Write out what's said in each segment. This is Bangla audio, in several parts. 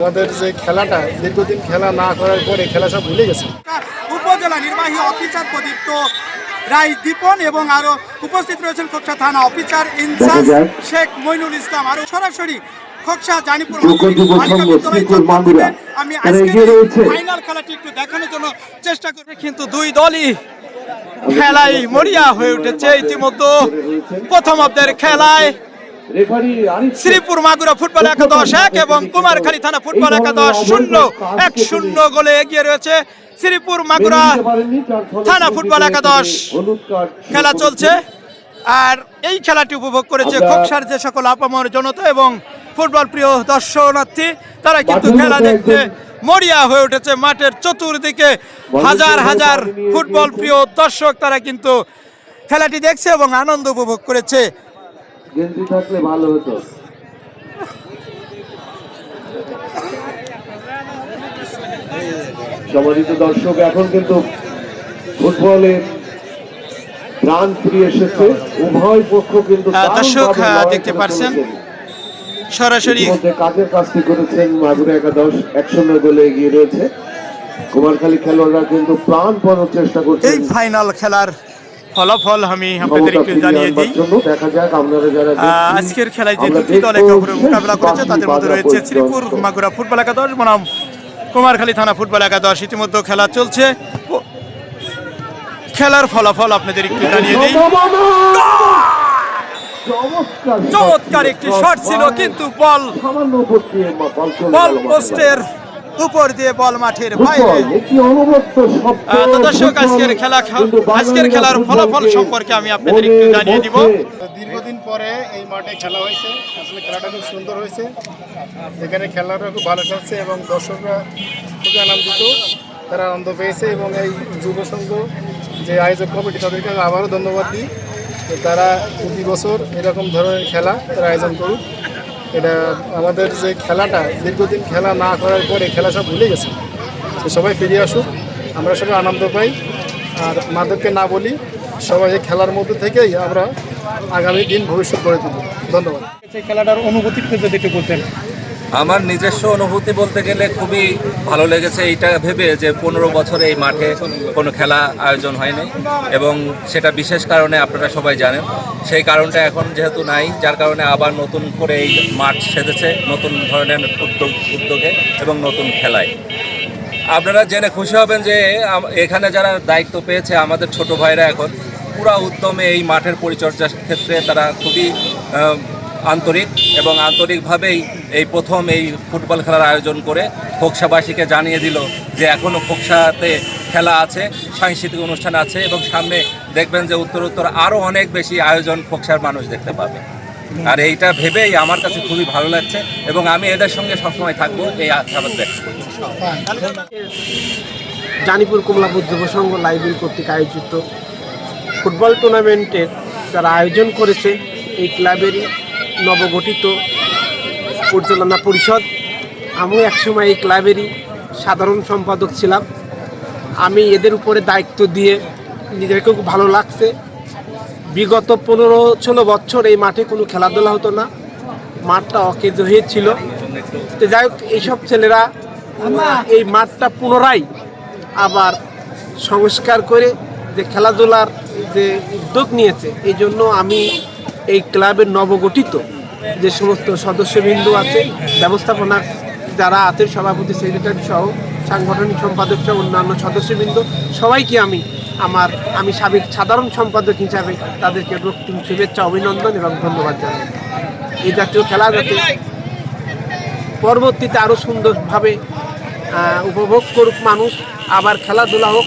আমাদের যে খেলাটা দীর্ঘদিন খেলা না করার পরে খেলা সব ভুলে গেছে। উপজেলা নির্বাহী অফিসার প্রদীপ্ত রায় দীপন এবং আরও উপস্থিত রয়েছেন খোকসা থানা officer in charge Sheikh Moinul Islam. আরও সরাসরি খোকসা জানিপুর। আমি আজকে ফাইনাল খেলাটি একটু দেখানোর জন্য চেষ্টা করি কিন্তু দুই দলই খেলায় মরিয়া হয়ে উঠেছে। ইতিমধ্যে প্রথম অব্দের খেলায় শ্রীপুর মাগুরা ফুটবল একাদশ এক এবং কুমারখালী থানা ফুটবল একাদশ শূন্য এক শূন্য গোলে এগিয়ে রয়েছে শ্রীপুর মাগুরা থানা ফুটবল একাদশ খেলা চলছে। আর এই খেলাটি উপভোগ করেছে খোকসার যে সকল আপামর জনতা এবং ফুটবল প্রিয় দর্শনার্থী তারা কিন্তু খেলা দেখতে মরিয়া হয়ে উঠেছে মাঠের চতুর্দিকে। হাজার হাজার ফুটবল প্রিয় দর্শক তারা কিন্তু খেলাটি দেখছে এবং আনন্দ উপভোগ করেছে। গেঞ্জি থাকলে ভালো হতো। সম্মানিত দর্শক এখন কিন্তু ফুটবলের প্রাণ ফিরে এসেছে। উভয় পক্ষ কিন্তু দর্শক, আহ, লড়াই দেখতে করে পারছেন। সরাসরি কাজের কাজটি করেছেন মাগুরা একাদশ এক শূন্য গোলে এগিয়ে রয়েছে। কুমারখালী খেলোয়াড়রা কিন্তু প্রাণপণ চেষ্টা করছেন। এই ফাইনাল খেলার ফলাফল আমি আপনাদের ক্ষমতা একটু জানিয়ে দিই। আজকের খেলায় যে দুটি দল একে অপরের মোকাবেলা করেছে তাদের মধ্যে রয়েছে শ্রীপুর। মাগুরা ফুটবল একাদশ বনাম কুমারখালী থানা ফুটবল একাদশ। ইতিমধ্যে খেলা চলছে। খেলার ফলাফল আপনাদের একটু জানিয়ে দিই। চমৎকার। একটি শট ছিল কিন্তু বল বল পোস্টের উপর দিয়ে বল মাঠের বাইরে। তো দর্শক আজকের খেলা আজকের খেলার ফলাফল সম্পর্কে আমি আপনাদের একটু জানিয়ে দিব। দীর্ঘদিন পরে এই মাঠে খেলা হয়েছে। আসলে খেলাটা খুব সুন্দর হয়েছে। এখানে খেলাটা খুব ভালো খেলছে এবং দর্শকরা খুবই আনন্দিত। তারা আনন্দ পেয়েছে এবং এই যুব সংঘ যে আয়োজক কমিটি তাদেরকে আমি আবারও ধন্যবাদ দিই। তারা প্রতি বছর এরকম ধরনের খেলা তারা আয়োজন করুক। এটা আমাদের যে খেলাটা, দীর্ঘদিন খেলা না করার পরে খেলা সব ভুলে গেছে। তো সবাই ফিরে আসুক, আমরা সবাই আনন্দ পাই। আর মাদককে না বলি, সবাই এই খেলার মধ্যে থেকেই আমরা আগামী দিন ভবিষ্যৎ গড়ে তুলব। ধন্যবাদ। খেলাটার অনুভূতি যদি একটু বলতেন। আমার নিজস্ব অনুভূতি বলতে গেলে খুবই ভালো লেগেছে এইটা ভেবে যে পনেরো বছরে এই মাঠে কোনো খেলা আয়োজন হয়নি এবং সেটা বিশেষ কারণে আপনারা সবাই জানেন। সেই কারণটা এখন যেহেতু নাই, যার কারণে আবার নতুন করে এই মাঠ সেজেছে নতুন ধরনের উদ্যোগ উদ্যোগে এবং নতুন খেলায়। আপনারা জেনে খুশি হবেন যে এখানে যারা দায়িত্ব পেয়েছে আমাদের ছোট ভাইরা এখন, পুরা উদ্যমে এই মাঠের পরিচর্যার ক্ষেত্রে তারা খুবই আন্তরিক এবং আন্তরিকভাবেই এই প্রথম এই ফুটবল খেলার আয়োজন করে খোকসাবাসীকে জানিয়ে দিল যে এখনও খোকসাতে খেলা আছে, সাংস্কৃতিক অনুষ্ঠান আছে এবং সামনে দেখবেন যে উত্তর উত্তর আরও অনেক বেশি আয়োজন খোকসার মানুষ দেখতে পাবে। আর এইটা ভেবেই আমার কাছে খুবই ভালো লাগছে এবং আমি এদের সঙ্গে সবসময় থাকব, এই আশাবাদ ব্যক্ত জানিপুর কমলাপুর যুব লাইব্রেরি কর্তৃক আয়োজিত ফুটবল টুর্নামেন্টের যারা আয়োজন করেছে, এই ক্লাবেরই নবগঠিত পরিচালনা পরিষদ। আমিও একসময় এই ক্লাবেরই সাধারণ সম্পাদক ছিলাম। আমি এদের উপরে দায়িত্ব দিয়ে নিজেকে খুব ভালো লাগছে। বিগত পনেরো ষোলো বছর এই মাঠে কোনো খেলাধুলা হতো না। মাঠটা অকেজ হয়েছিল। তো যাই হোক, এইসব ছেলেরা এই মাঠটা পুনরায় আবার সংস্কার করে যে খেলাধুলার যে উদ্যোগ নিয়েছে, এই জন্য আমি এই ক্লাবের নবগঠিত যে সমস্ত সদস্যবৃন্দ আছে ব্যবস্থাপনা যারা আছে সভাপতি সেক্রেটারি সহ সাংগঠনিক সম্পাদক সহ অন্যান্য সদস্যবৃন্দ, সবাইকে আমি আমার, আমি সাবেক সাধারণ সম্পাদক হিসাবে তাদেরকে রক্তিম শুভেচ্ছা, অভিনন্দন এবং ধন্যবাদ জানাই। এই জাতীয় খেলা যাতে পরবর্তীতে আরও সুন্দরভাবে উপভোগ করুক মানুষ, আবার খেলাধুলা হোক,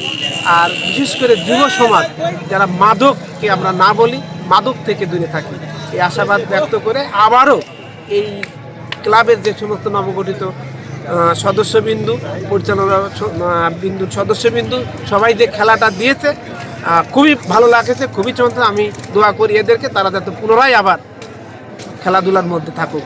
আর বিশেষ করে যুব সমাজ, যারা মাদককে আমরা না বলি মাদক থেকে দূরে থাকি। এই আশাবাদ ব্যক্ত করে আবারও এই ক্লাবের যে সমস্ত নবগঠিত সদস্য সদস্যবিন্দু, পরিচালনা বিন্দুর সদস্যবিন্দু, সবাই যে খেলাটা দিয়েছে খুবই ভালো লাগেছে, খুবই চমৎকার। আমি দোয়া করি এদেরকে, তারা যাতে পুনরায় আবার খেলাধুলার মধ্যে থাকুক।